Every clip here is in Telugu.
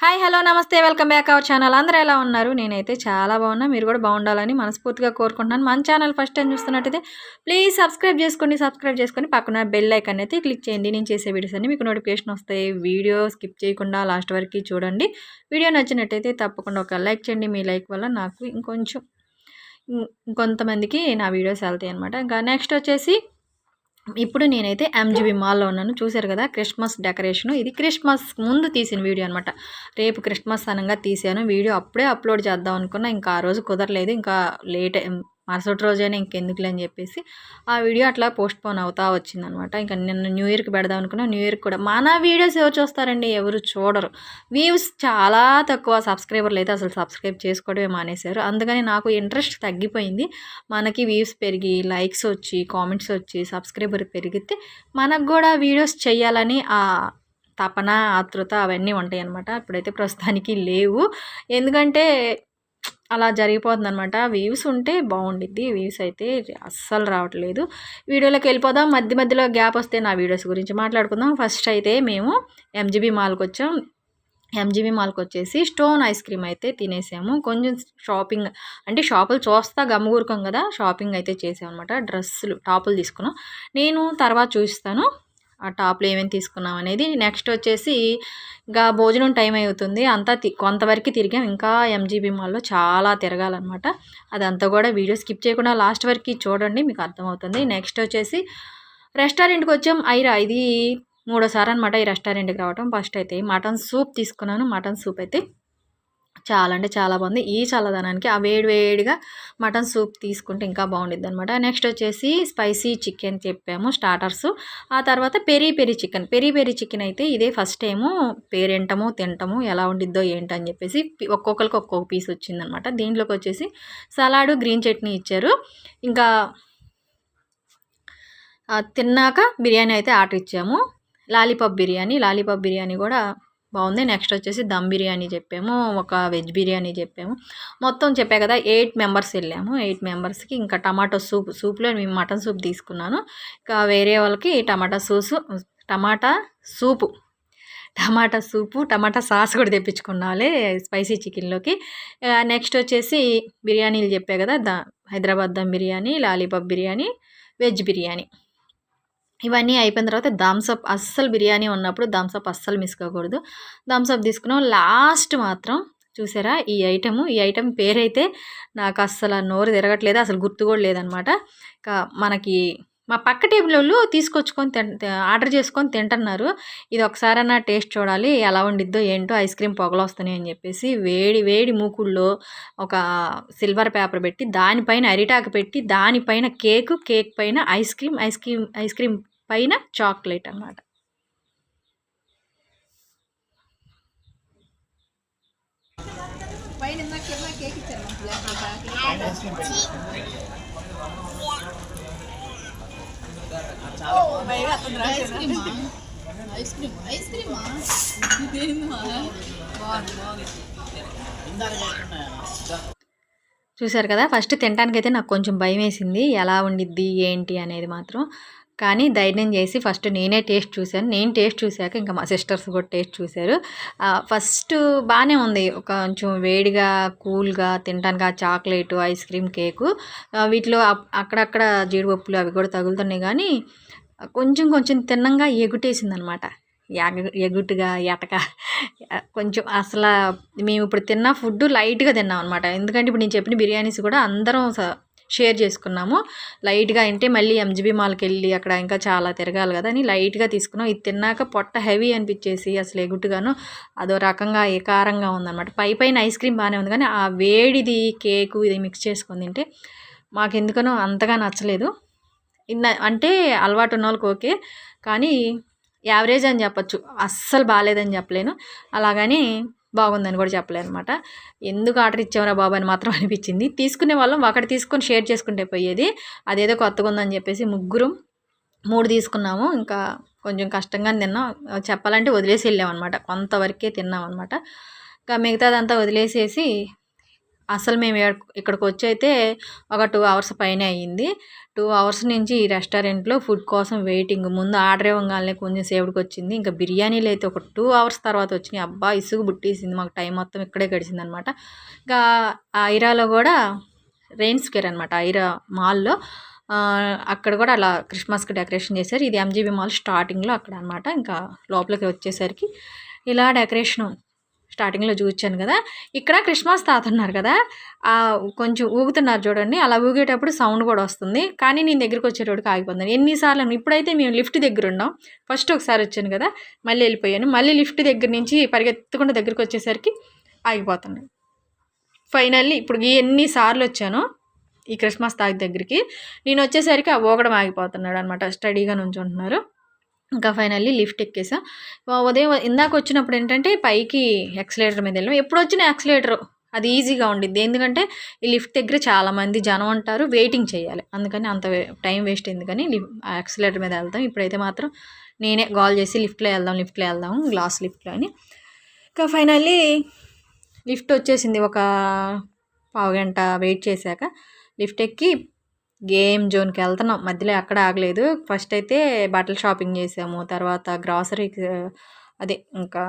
హాయ్ హలో నమస్తే వెల్కమ్ బ్యాక్ అవర్ ఛానల్. అందరూ ఎలా ఉన్నారు? నేనైతే చాలా బాగున్నా. మీరు కూడా బాగుండాలని మనస్ఫూర్తిగా కోరుకుంటున్నాను. మన ఛానల్ ఫస్ట్ టైం చూస్తున్నట్టయితే ప్లీజ్ సబ్స్క్రైబ్ చేసుకోండి సబ్స్క్రైబ్ చేసుకొని పక్కన బెల్ ఐకన్ అయితే క్లిక్ చేయండి. నేను చేసే వీడియోస్ అన్ని మీకు నోటిఫికేషన్ వస్తాయి. వీడియో స్కిప్ చేయకుండా లాస్ట్ వరకు చూడండి. వీడియో నచ్చినట్టయితే తప్పకుండా ఒక లైక్ చేయండి. మీ లైక్ వల్ల నాకు ఇంకొంచెం ఇంకొంతమందికి నా వీడియోస్ వెళ్తాయి అనమాట ఇంకా నెక్స్ట్ వచ్చేసి ఇప్పుడు నేనైతే ఎంజీబీ మాల్లో ఉన్నాను. చూశారు కదా క్రిస్మస్ డెకరేషన్ ఇది క్రిస్మస్ ముందు తీసిన వీడియో అనమాట రేపు క్రిస్మస్ అనగా తీసాను వీడియో అప్పుడే అప్లోడ్ చేద్దాం అనుకున్నా ఇంకా ఆ రోజు కుదరలేదు. ఇంకా లేట్ మరుసటి రోజైనా ఇంకెందుకులే అని చెప్పేసి ఆ వీడియో అట్లా పోస్ట్ పోన్ అవుతా వచ్చిందనమాట. ఇంకా నిన్న న్యూ ఇయర్కి పెడదాం అనుకున్నా న్యూ ఇయర్కి కూడా మన వీడియోస్ ఎవరు చూస్తారండి? ఎవరు చూడరు. వ్యూస్ చాలా తక్కువ సబ్స్క్రైబర్లు అయితే అసలు సబ్స్క్రైబ్ చేసుకోవడమే మానేశారు. అందుకని నాకు ఇంట్రెస్ట్ తగ్గిపోయింది. మనకి వ్యూస్ పెరిగి లైక్స్ వచ్చి కామెంట్స్ వచ్చి సబ్స్క్రైబర్ పెరిగితే మనకు కూడా వీడియోస్ చేయాలని ఆ తపన ఆతృత అవన్నీ ఉంటాయి అనమాట ఇప్పుడైతే ప్రస్తుతానికి లేవు. ఎందుకంటే అలా జరిగిపోతుంది అనమాట వ్యూస్ ఉంటే బాగుండిద్ది. వ్యూస్ అయితే అస్సలు రావట్లేదు. వీడియోలోకి వెళ్ళిపోదాం. మధ్య మధ్యలో గ్యాప్ వస్తే నా వీడియోస్ గురించి మాట్లాడుకుందాం. ఫస్ట్ అయితే మేము ఎంజీబీ మాల్కి వచ్చాం. ఎంజీబీ మాల్కి వచ్చేసి స్టోన్ ఐస్ క్రీమ్ అయితే తినేసాము. కొంచెం షాపింగ్ అంటే షాపులు చూస్తా గమ్ముగూరుకోం కదా షాపింగ్ అయితే చేసాం అనమాట డ్రెస్సులు టాపులు తీసుకున్నాం. నేను తర్వాత చూస్తాను ఆ టాప్లు ఏమేమి తీసుకున్నాం అనేది. నెక్స్ట్ వచ్చేసి ఇంకా భోజనం టైం అవుతుంది అంతా తి కొంతవరకు తిరిగాం. ఇంకా ఎంజీబీ మాల్లో చాలా తిరగాలన్నమాట. అదంతా కూడా వీడియో స్కిప్ చేయకుండా లాస్ట్ వరకు చూడండి మీకు అర్థమవుతుంది. నెక్స్ట్ వచ్చేసి రెస్టారెంట్కి వచ్చాం. ఐరా ఇది మూడోసారి అనమాట ఈ రెస్టారెంట్కి రావటం. ఫస్ట్ అయితే మటన్ సూప్ తీసుకున్నాను. మటన్ సూప్ అయితే చాలా అంటే చాలా బాగుంది. ఈ చల్లదనానికి ఆ వేడి వేడిగా మటన్ సూప్ తీసుకుంటే ఇంకా బాగుండిద్ది అనమాట నెక్స్ట్ వచ్చేసి స్పైసీ చికెన్ చెప్పాము స్టార్టర్స్. ఆ తర్వాత peri peri chicken. Peri peri chicken అయితే ఇదే ఫస్ట్ టైము పేరెంటము తింటము ఎలా ఉండిద్దో ఏంటని చెప్పేసి ఒక్కొక్కరికి ఒక్కొక్క పీస్ వచ్చిందనమాట. దీంట్లోకి వచ్చేసి సలాడు గ్రీన్ చట్నీ ఇచ్చారు. ఇంకా తిన్నాక బిర్యానీ అయితే ఆర్డర్ ఇచ్చాము. లాలీపాప్ బిర్యానీ లాలీపాప్ బిర్యానీ కూడా బాగుంది. నెక్స్ట్ వచ్చేసి దమ్ బిర్యానీ చెప్పాము ఒక వెజ్ బిర్యానీ చెప్పాము. మొత్తం చెప్పా కదా ఎయిట్ మెంబర్స్ వెళ్ళాము. ఎయిట్ మెంబర్స్కి ఇంకా టమాటో సూప్ సూప్లో మేము మటన్ సూప్ తీసుకున్నాను. ఇంకా వేరే వాళ్ళకి టమాటా సూసు టమాటా సూపు టమాటా సూపు టమాటా సాస్ కూడా తెప్పించుకున్నాలే స్పైసీ చికెన్లోకి. నెక్స్ట్ వచ్చేసి బిర్యానీలు చెప్పా కదా దా హైదరాబాద్ దమ్ బిర్యానీ లాలీపాప్ బిర్యానీ వెజ్ బిర్యానీ. ఇవన్నీ అయిపోయిన తర్వాత థమ్సప్ అస్సలు బిర్యానీ ఉన్నప్పుడు థమ్సప్ అస్సలు మిస్ కాకూడదు. థమ్సప్ తీసుకున్నాం. లాస్ట్ మాత్రం చూసారా ఈ ఐటము? ఈ ఐటెం పేరైతే నాకు అస్సలు నోరు తిరగట్లేదు. అసలు గుర్తు కూడా లేదనమాట. మనకి మా పక్క టేబుల్ వాళ్ళు తీసుకొచ్చుకొని తింట ఆర్డర్ చేసుకొని తింటున్నారు. ఇది ఒకసారన్నా టేస్ట్ చూడాలి ఎలా ఉండిద్దో ఏంటో ఐస్ క్రీమ్ పొగలు వస్తున్నాయి అని చెప్పేసి వేడి వేడి మూకుల్లో ఒక సిల్వర్ పేపర్ పెట్టి దానిపైన అరిటాకు పెట్టి దానిపైన కేక్ కేక్ పైన ice cream ice cream ice cream పైన చాక్లెట్ అన్నమాట. పైన కేక్ ఇచ్చారు. ఐస్ క్రీమ్ ఐస్ క్రీమా బాగుంది బాగుంది చూసారు కదా ఫస్ట్ తినడానికి అయితే నాకు కొంచెం భయం వేసింది ఎలా ఉండిద్ది ఏంటి అనేది మాత్రం. కానీ ధైర్యం చేసి ఫస్ట్ నేనే టేస్ట్ చూశాను. నేను టేస్ట్ చూశాక ఇంకా మా సిస్టర్స్ కూడా టేస్ట్ చూశారు. ఫస్ట్ బాగానే ఉంది. ఒక కొంచెం వేడిగా కూల్గా తినడానికి ఆ చాక్లెట్ ఐస్ క్రీమ్ కేకు. వీటిలో అప్- అక్కడక్కడ జీడిపప్పులు అవి కూడా తగులుతున్నాయి కానీ కొంచెం కొంచెం తిన్నంగా ఎగుటేసింది అనమాట ఎగుటుగా ఎటక. కొంచెం అసలు మేము ఇప్పుడు తిన్న ఫుడ్ లైట్గా తిన్నాం అనమాట ఎందుకంటే ఇప్పుడు నేను చెప్పిన బిర్యానీస్ కూడా అందరం స- షేర్ చేసుకున్నాము. లైట్గా అంటే మళ్ళీ ఎంజీబీ మాల్కి వెళ్ళి అక్కడ ఇంకా చాలా తిరగాలి కదా అని లైట్గా తీసుకున్నాం. ఇది తిన్నాక పొట్ట హెవీ అనిపించేసి అసలు ఎగుట్టుగాను అదో రకంగా ఏకారంగా ఉందన్నమాట. పై పైన ఐస్ క్రీమ్ బాగానే ఉంది కానీ ఆ వేడిది కేకు ఇది మిక్స్ చేసుకుని తింటే మాకెందుకనో అంతగా నచ్చలేదు. అంటే అలవాటు ఉన్న వాళ్ళకి ఓకే కానీ యావరేజ్ అని చెప్పచ్చు. అస్సలు బాగాలేదని చెప్పలేను. అలాగని బాగుందని కూడా చెప్పలేను అనమాట ఎందుకు ఆర్డర్ ఇచ్చామరా బాబు అని మాత్రం అనిపించింది. తీసుకునే వాళ్ళం అక్కడ తీసుకొని షేర్ చేసుకుంటే పోయేది. అదేదో కొత్తగా ఉందని చెప్పేసి ముగ్గురు మూడు తీసుకున్నాము. ఇంకా కొంచెం కష్టంగా తిన్నాం. చెప్పాలంటే వదిలేసి వెళ్ళాం అనమాట కొంతవరకే తిన్నాం అనమాట ఇంకా మిగతాదంతా వదిలేసేసి అసలు మేము ఇక్కడికి వచ్చి అయితే ఒక టూ అవర్స్ పైన అయ్యింది. టూ అవర్స్ నుంచి ఈ రెస్టారెంట్లో ఫుడ్ కోసం వెయిటింగ్. ముందు ఆర్డర్ ఇవ్వగానే కొంచెం సేపటికి వచ్చింది ఇంకా బిర్యానీలు అయితే ఒక టూ అవర్స్ తర్వాత వచ్చినాయి. అబ్బా ఇసుగు బుట్టేసింది. మాకు టైం మొత్తం ఇక్కడే గడిచింది అనమాట ఇంకా ఆ ఐరాలో కూడా రెయిన్ స్క్వేర్ అనమాట. ఐరా మాల్లో అక్కడ కూడా అలా క్రిస్మస్కి డెకరేషన్ చేశారు. ఇది ఎంజీబీ మాల్ స్టార్టింగ్లో అక్కడ అనమాట ఇంకా లోపలికి వచ్చేసరికి ఇలా డెకరేషన్ స్టార్టింగ్లో చూపించాను కదా ఇక్కడ క్రిస్మస్ తాత ఉన్నారు కదా కొంచెం ఊగుతున్నారు చూడండి అలా ఊగేటప్పుడు సౌండ్ కూడా వస్తుంది. కానీ నేను దగ్గరికి వచ్చేటప్పుడు ఆగిపోతున్నాను. ఎన్నిసార్లు ఇప్పుడైతే మేము లిఫ్ట్ దగ్గర ఉన్నాం. ఫస్ట్ ఒకసారి వచ్చాను కదా మళ్ళీ వెళ్ళిపోయాను. మళ్ళీ లిఫ్ట్ దగ్గర నుంచి పరిగెత్తకుండా దగ్గరికి వచ్చేసరికి ఆగిపోతాను ఫైనల్లీ ఇప్పుడు ఈ ఎన్నిసార్లు వచ్చాను ఈ క్రిస్మస్ తాగి దగ్గరికి నేను వచ్చేసరికి ఆ ఊగడం ఆగిపోతున్నాడు అనమాట స్టడీగా నుంచుంటున్నారు. ఇంకా ఫైనల్లీ లిఫ్ట్ ఎక్కేసా. ఉదయం ఇందాక వచ్చినప్పుడు ఏంటంటే పైకి ఎక్సలేటర్ మీద వెళ్ళాం. ఎప్పుడు వచ్చిన ఎక్సలేటర్ అది ఈజీగా ఉండిద్ది. ఎందుకంటే ఈ లిఫ్ట్ దగ్గర చాలామంది జనం ఉంటారు వెయిటింగ్ చేయాలి. అందుకని అంత టైం వేస్ట్ ఎందుకని లిఫ్ ఎక్సలేటర్ మీద వెళ్తాం ఇప్పుడైతే మాత్రం నేనే కాల్ చేసి లిఫ్ట్లో వెళ్దాం లిఫ్ట్లో వెళ్దాం గ్లాస్ లిఫ్ట్లో అని. ఇంకా ఫైనల్లీ లిఫ్ట్ వచ్చేసింది. ఒక పావు గంట వెయిట్ చేశాక లిఫ్ట్ ఎక్కి గేమ్ జోన్కి వెళ్తున్నాం. మధ్యలో ఎక్కడ ఆగలేదు. ఫస్ట్ అయితే బట్టలు షాపింగ్ చేసాము. తర్వాత గ్రాసరీ అదే ఇంకా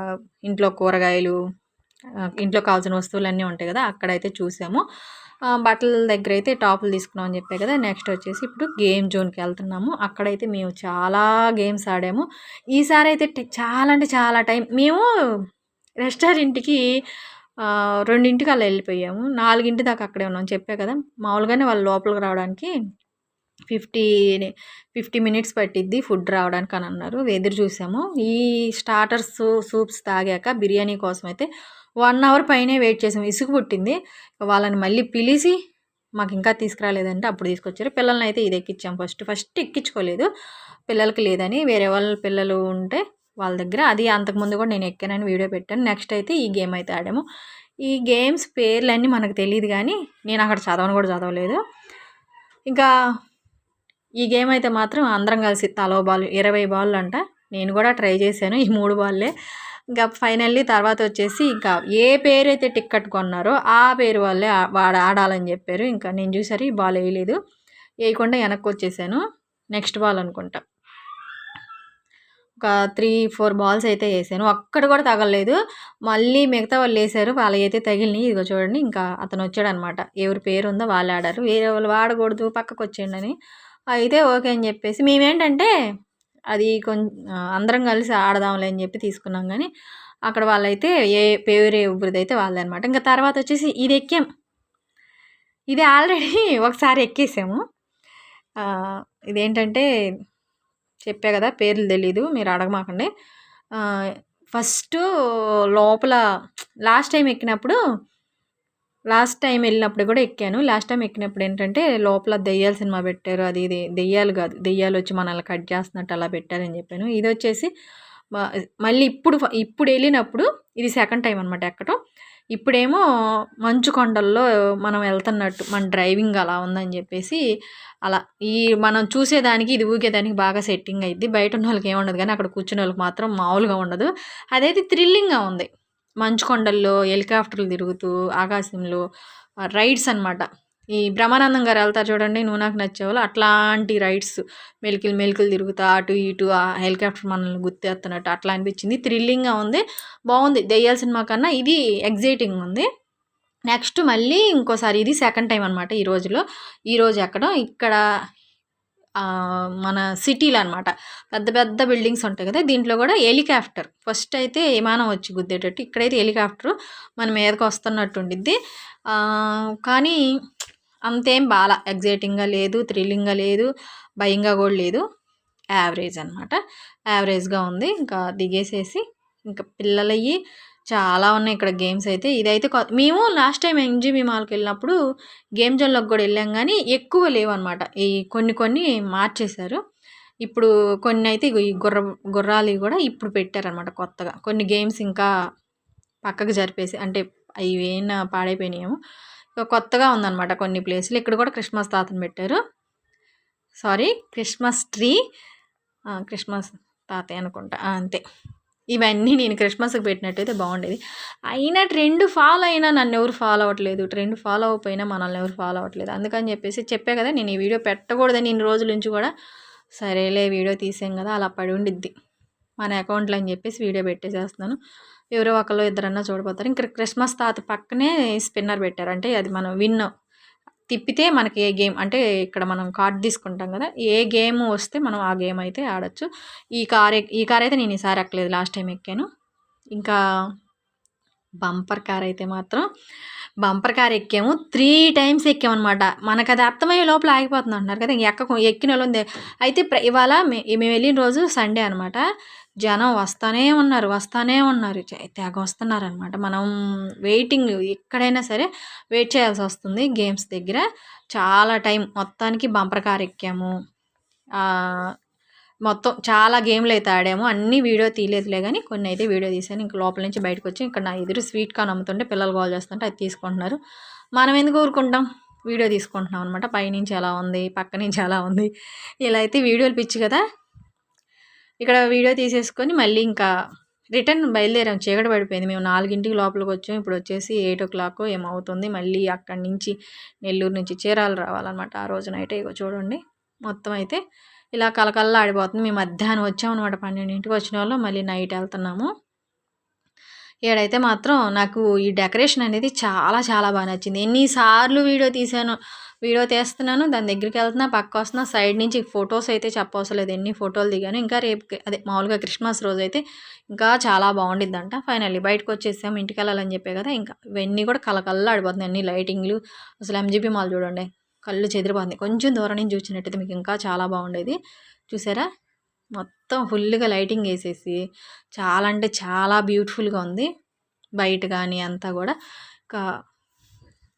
ఇంట్లో కూరగాయలు ఇంట్లో కావాల్సిన వస్తువులన్నీ ఉంటాయి కదా అక్కడైతే చూసాము. బట్టల దగ్గర అయితే టాపులు తీసుకున్నాం అని చెప్పే కదా నెక్స్ట్ వచ్చేసి ఇప్పుడు గేమ్ జోన్కి వెళ్తున్నాము. అక్కడైతే మేము చాలా గేమ్స్ ఆడాము. ఈసారి అయితే చాలా అంటే చాలా టైం మేము రెస్టారెంట్కి రెండింటికి అలా వెళ్ళిపోయాము. నాలుగింటి దాకా అక్కడే ఉన్నాం. చెప్పే కదా మామూలుగానే వాళ్ళు లోపలికి రావడానికి ఫిఫ్టీ ఫిఫ్టీ మినిట్స్ పట్టిద్ది ఫుడ్ రావడానికి అని అన్నారు. ఎదురు చూసాము. ఈ స్టార్టర్స్ సూప్స్ తాగాక బిర్యానీ కోసం అయితే వన్ అవర్ పైనే వెయిట్ చేసాము. ఇసుగు పుట్టింది. వాళ్ళని మళ్ళీ పిలిచి మాకు ఇంకా తీసుకురాలేదంటే అప్పుడు తీసుకొచ్చారు. పిల్లల్ని అయితే ఇది ఎక్కించాం ఫస్ట్. ఫస్ట్ ఎక్కించుకోలేదు. పిల్లలకి లేదని వేరే వాళ్ళ పిల్లలు ఉంటే వాళ్ళ దగ్గర. అది అంతకుముందు కూడా నేను ఎక్కానని వీడియో పెట్టాను. నెక్స్ట్ అయితే ఈ గేమ్ అయితే ఆడాము. ఈ గేమ్స్ పేర్లన్నీ మనకు తెలియదు కానీ నేను అక్కడ చదవను కూడా చదవలేదు. ఇంకా ఈ గేమ్ అయితే మాత్రం అందరం కలిసి తలో బాల్ ఇరవై బాల్ అంట. నేను కూడా ట్రై చేశాను ఈ మూడు బాల్లే. ఇంకా ఫైనల్లీ తర్వాత వచ్చేసి ఇంకా ఏ పేరు అయితే టిక్కెట్ కొన్నారో ఆ పేరు వాళ్ళే వాడు ఆడాలని చెప్పారు. ఇంకా నేను చూసారు ఈ బాల్ వేయలేదు. వేయకుండా వెనక్కి వచ్చేసాను. నెక్స్ట్ బాల్ అనుకుంటా. ఒక త్రీ ఫోర్ బాల్స్ అయితే వేసాను. అక్కడ కూడా తగలలేదు. మళ్ళీ మిగతా వాళ్ళు వేసారు. వాళ్ళు అయితే తగిలినాయి. ఇదిగో చూడండి ఇంకా అతను వచ్చాడనమాట. ఎవరి పేరు ఉందో వాళ్ళు ఆడారు. వేరే వాళ్ళు వాడకూడదు పక్కకు వచ్చేయండి అని. అయితే ఓకే అని చెప్పేసి మేమేంటంటే అది కొంచెం అందరం కలిసి ఆడదాంలే అని చెప్పి తీసుకున్నాం కానీ అక్కడ వాళ్ళైతే ఏ పేరు ఎవరిది అయితే వాళ్ళే అనమాట ఇంకా తర్వాత వచ్చేసి ఇది ఎక్కాం. ఇది ఆల్రెడీ ఒకసారి ఎక్కేసాము. ఇదేంటంటే చెప్పా కదా పేర్లు తెలీదు మీరు అడగమాకండి. ఫస్ట్ లోపల లాస్ట్ టైం ఎక్కినప్పుడు లాస్ట్ టైం వెళ్ళినప్పుడు కూడా ఎక్కాను. లాస్ట్ టైం ఎక్కినప్పుడు ఏంటంటే లోపల దెయ్యాల సినిమా పెట్టారు. అది ఇది దెయ్యాలు కాదు దెయ్యాలు వచ్చి మనల్ని కట్ చేస్తున్నట్టు అలా పెట్టారని చెప్పాను. ఇది వచ్చేసి మళ్ళీ ఇప్పుడు ఇప్పుడు వెళ్ళినప్పుడు ఇది సెకండ్ టైం అనమాట ఎక్కటం. ఇప్పుడేమో మంచు కొండల్లో మనం వెళ్తున్నట్టు మన డ్రైవింగ్ అలా ఉందని చెప్పేసి అలా ఈ మనం చూసేదానికి ఇది ఊగేదానికి బాగా సెట్టింగ్ అయింది బయట ఉన్న వాళ్ళకి ఏముండదు కానీ అక్కడ కూర్చునే వాళ్ళకి మాత్రం మామూలుగా ఉండదు. అదైతే థ్రిల్లింగ్గా ఉంది. మంచు కొండల్లో హెలికాప్టర్లు తిరుగుతూ ఆకాశంలో రైడ్స్ అనమాట ఈ బ్రహ్మానందం గారు వెళ్తారు చూడండి నువ్వు నాకు నచ్చేవాళ్ళు అట్లాంటి రైడ్స్ మెలికిలు మెలికలు తిరుగుతా అటు ఇటు ఆ హెలికాప్టర్ మనల్ని గుర్తేస్తున్నట్టు అట్లా అనిపించింది. థ్రిల్లింగ్గా ఉంది. బాగుంది. దెయ్యాల సినిమా కన్నా ఇది ఎగ్జైటింగ్ ఉంది. నెక్స్ట్ మళ్ళీ ఇంకోసారి ఇది సెకండ్ టైం అనమాట ఈ రోజులో. ఈరోజు ఎక్కడ ఎక్కడం ఇక్కడ మన సిటీలో అనమాట పెద్ద పెద్ద బిల్డింగ్స్ ఉంటాయి కదా దీంట్లో కూడా హెలికాప్టర్. ఫస్ట్ అయితే విమానం వచ్చి గుద్దేటట్టు ఇక్కడైతే హెలికాప్టర్ మన మీదకి వస్తున్నట్టు ఉండిద్ది. కానీ అంతేం బాగా ఎగ్జైటింగ్గా లేదు థ్రిల్లింగ్గా లేదు భయంగా కూడా లేదు. యావరేజ్ అనమాట యావరేజ్గా ఉంది. ఇంకా దిగేసేసి ఇంకా పిల్లలయ్యి చాలా ఉన్నాయి ఇక్కడ గేమ్స్ అయితే. ఇదైతే మేము లాస్ట్ టైం ఎన్జీబీ మాల్కి వెళ్ళినప్పుడు గేమ్ జోన్లోకి కూడా వెళ్ళాం కానీ ఎక్కువ లేవు అనమాట ఈ కొన్ని కొన్ని మార్చేశారు. ఇప్పుడు కొన్ని అయితే ఈ గుర్ర గుర్రాలు కూడా ఇప్పుడు పెట్టారనమాట కొత్తగా. కొన్ని గేమ్స్ ఇంకా పక్కకు జరిపేసి అంటే అవి ఏమైనా పాడైపోయినాయేమో. కొత్తగా ఉందన్నమాట కొన్ని ప్లేసులు. ఇక్కడ కూడా క్రిస్మస్ తాతను పెట్టారు. Sorry Christmas tree. క్రిస్మస్ తాతయ్య అనుకుంటా. అంతే. ఇవన్నీ నేను క్రిస్మస్కి పెట్టినట్టయితే బాగుండేది. అయినా ట్రెండ్ ఫాలో అయినా నన్ను ఎవరు ఫాలో అవ్వట్లేదు. ట్రెండ్ ఫాలో అవ్వకపోయినా మనల్ని ఎవరు ఫాలో అవ్వట్లేదు. అందుకని చెప్పేసి చెప్పే కదా నేను ఈ వీడియో పెట్టకూడదని ఇన్ని రోజుల నుంచి కూడా సరేలే వీడియో తీసాం కదా అలా పడి ఉండిద్ది. మన అకౌంట్లో అని చెప్పేసి వీడియో పెట్టేసేస్తున్నాను. ఎవరో ఒకళ్ళు ఇద్దరన్నా చూడబోతారు. ఇంకా క్రిస్మస్ తాత పక్కనే స్పిన్నర్ పెట్టారు. అంటే అది మనం విన్ తిప్పితే మనకి ఏ గేమ్ అంటే ఇక్కడ మనం కార్డ్ తీసుకుంటాం కదా ఏ గేమ్ వస్తే మనం ఆ గేమ్ అయితే ఆడచ్చు. ఈ కార్ ఈ కార్ అయితే నేను ఈసారి ఎక్కలేదు. లాస్ట్ టైం ఎక్కాను. ఇంకా బంపర్ కార్ అయితే మాత్రం బంపర్ కార్ ఎక్కాము. త్రీ టైమ్స్ ఎక్కామన్నమాట. మనకు అది అర్థమయ్యే లోపల ఆగిపోతుంది అంటున్నారు కదా. ఎక్క ఎక్కిన వాళ్ళు ఉంది. అయితే ప్ర- ఇవాళ మే- మేము వెళ్ళిన రోజు సండే అనమాట జనం వస్తానే ఉన్నారు వస్తానే ఉన్నారు. చే- తెగ వస్తున్నారు అనమాట మనం వెయిటింగ్ ఎక్కడైనా సరే వెయిట్ చేయాల్సి వస్తుంది. గేమ్స్ దగ్గర చాలా టైం మొత్తానికి బంపర్ కార్ ఎక్కాము. మొత్తం చాలా గేమ్లు అయితే ఆడాము. అన్ని వీడియో తీయలేదులే కానీ కొన్ని అయితే వీడియో తీసాను ఇంక లోపల నుంచి బయటకు వచ్చి ఇక్కడ నా ఎదురు స్వీట్ కార్న్ అమ్ముతుంటే పిల్లలు కాల్ చేస్తుంటే అది తీసుకుంటున్నారు. మనం ఎందుకు ఊరుకుంటాం? వీడియో తీసుకుంటున్నాం అనమాట పైనుంచి ఎలా ఉంది? పక్క నుంచి ఎలా ఉంది? ఇలా అయితే వీడియోలు పిచ్చి కదా? ఇక్కడ వీడియో తీసేసుకొని మళ్ళీ ఇంకా రిటర్న్ బయలుదేరాం. చీకటి పడిపోయింది. మేము నాలుగింటికి లోపలికి వచ్చాం. ఇప్పుడు వచ్చేసి ఎయిట్ ఓ క్లాక్ ఏమవుతుంది మళ్ళీ అక్కడి నుంచి నెల్లూరు నుంచి చీరాలు రావాలన్నమాట. ఆ రోజున అయితే ఇగో చూడండి. మొత్తం అయితే ఇలా కలకల్లా ఆడిపోతుంది మేము మధ్యాహ్నం వచ్చామన్నమాట పన్నెండింటికి వచ్చిన వాళ్ళు. మళ్ళీ నైట్ వెళ్తున్నాము. ఏడైతే మాత్రం నాకు ఈ డెకరేషన్ అనేది చాలా చాలా బాగా నచ్చింది. ఎన్నిసార్లు వీడియో తీసాను వీడియో తీస్తున్నాను దాని దగ్గరికి వెళ్తున్నా పక్క వస్తున్నా సైడ్ నుంచి ఫొటోస్ అయితే చెప్పవసలేదు. ఎన్ని ఫోటోలు దిగాను. ఇంకా రేపు అదే మామూలుగా క్రిస్మస్ రోజు అయితే ఇంకా చాలా బాగుండిద్దంట. ఫైనల్లీ బయటకు వచ్చేసాం ఇంటికి వెళ్ళాలని చెప్పే కదా. ఇంకా ఇవన్నీ కూడా కలకల్లా ఆడిపోతున్నాయి అన్ని లైటింగ్లు అసలు ఎంజీపీ మాల్ చూడండి కళ్ళు చెదిరిపోతుంది కొంచెం దూరం నుంచి చూసినట్టయితే మీకు ఇంకా చాలా బాగుండేది. చూసారా? మొత్తం ఫుల్గా లైటింగ్ వేసేసి చాలా అంటే చాలా బ్యూటిఫుల్గా ఉంది. బయట కానీ అంతా కూడా. ఇంకా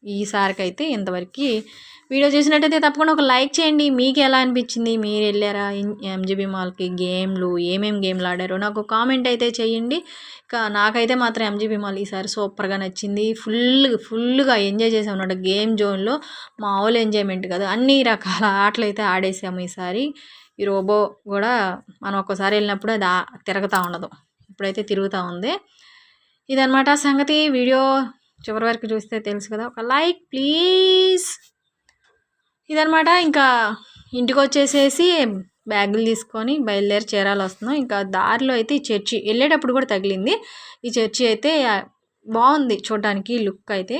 ఈసారికైతే ఇంతవరకు వీడియో చేసినట్టయితే తప్పకుండా ఒక లైక్ చేయండి. మీకు ఎలా అనిపించింది? మీరు వెళ్ళారా? ఎంజీబీ మాల్కి గేమ్లు ఏమేమి గేమ్లు ఆడారో నాకు కామెంట్ అయితే చేయండి. ఇంకా నాకైతే మాత్రం ఎంజీబీ మాల్ ఈసారి సూపర్గా నచ్చింది. ఫుల్ ఫుల్గా ఎంజాయ్ చేసాం అన్నమాట. గేమ్ జోన్లో మామూలు ఎంజాయ్మెంట్ కదా. అన్ని రకాల ఆటలు అయితే ఆడేసాము ఈసారి. ఈ రోబో కూడా మనం ఒక్కసారి వెళ్ళినప్పుడు అది ఆ- తిరుగుతూ ఉండదు. ఇప్పుడైతే తిరుగుతూ ఉంది. ఇదనమాట సంగతి. వీడియో చివరి వరకు చూస్తే తెలుసు కదా. ఒక లైక్ ప్లీజ్. ఇదనమాట ఇంకా ఇంటికి వచ్చేసేసి బ్యాగులు తీసుకొని బయలుదేరి చీరాలు వస్తున్నాం. ఇంకా దారిలో అయితే ఈ చర్చి వెళ్ళేటప్పుడు కూడా తగిలింది. ఈ చర్చి అయితే బాగుంది చూడడానికి లుక్ అయితే.